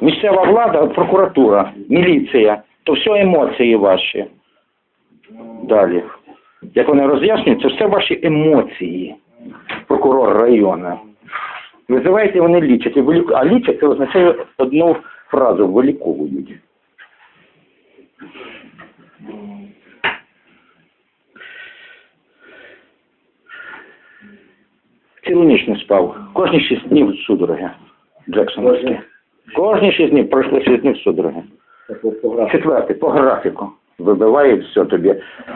Місцева влада, прокуратура, міліція, то все емоції ваші. Далі. Як вони роз'яснюють, це все ваші емоції, прокурор району. Визиваєте, вони лічать. А лічать це означає одну фразу виліковують. Цілу ніч не спав. Кожні шість днів судороги. Джексоновські. Кожні шість днів пройшло шість днів судороги. Четвертий, по графіку. Вибиває все тобі.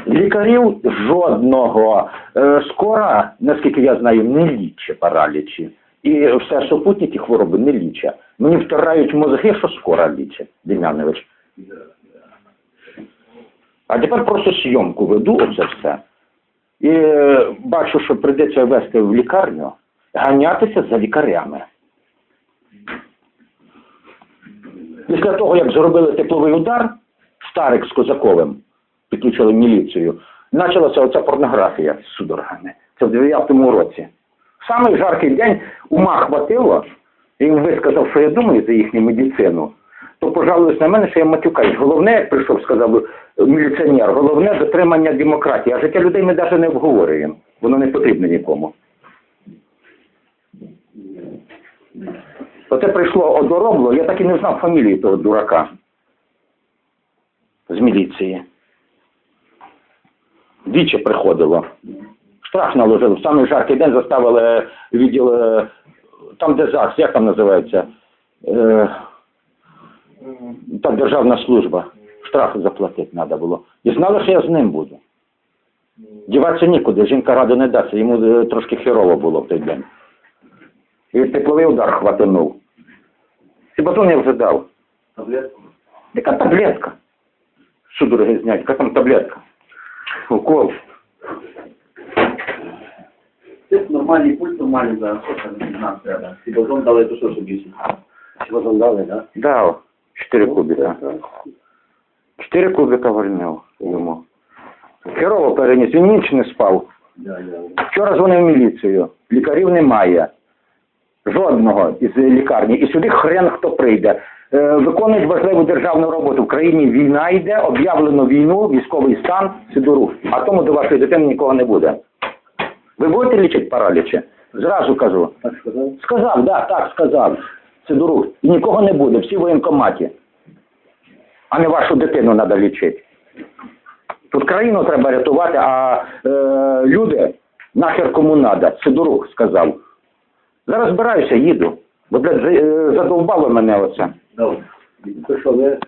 Лікарів жодного. Е, скора, наскільки я знаю, не лічить паралічі. І все супутники хвороби не лічать. Мені втирають мозги, що скора лічить, Дем'янович. А тепер просто зйомку веду оце все. І е, бачу, що прийдеться вести в лікарню, ганятися за лікарями. Після того, як зробили тепловий удар, Старик з Козаковим, підключили міліцію, почалася оця порнографія судорогами. Це в 9-му році. В самий жаркий день ума хватило, і висказав, що я думаю за їхню медицину, то пожалуюсь на мене, що я матюкаюсь. Головне, як прийшов, сказав е, міліціонер, головне дотримання демократії. А життя людей ми навіть не обговорюємо. Воно не потрібно нікому. Оце прийшло одоробло, я так і не знав фамілії того дурака з міліції. Двічі приходило. Штраф наложили. В самий жаркий день заставили відділ, е, там де ЗАГС, як там називається? Е, там державна служба. Штраф заплатити треба було. І знали, що я з ним буду. Діватися нікуди, жінка ради не дасть, йому е, трошки херово було в той день. І тепловий удар хватанув. І батон я вже дав. Таблетку? Яка таблетка? Судороги знять, яка там таблетка? Укол. Це нормальний пульс, нормальний зараз, що там нам треба. Сібазон дали, то що ж більше? Сібазон дали, так? Да, 4 кубика. 4 кубика вольнив йому. Херово переніс, він ніч не спав. Да, да. Вчора дзвонив в міліцію. Лікарів немає. Жодного із лікарні. І сюди хрен хто прийде. Е, виконують важливу державну роботу. В країні війна йде, об'явлено війну, військовий стан, Сидорук. А тому до вашої дитини нікого не буде. Ви будете лічити паралічі? Зразу кажу. Так сказав? Сказав, да, так, сказав. Сидорук. І нікого не буде, всі в воєнкоматі. А не вашу дитину треба лічити. Тут країну треба рятувати, а е, люди нахер кому треба. Сидорук сказав. Зараз збираюся, їду. Бо, блядь, е, задовбало мене оце. Добре. Ви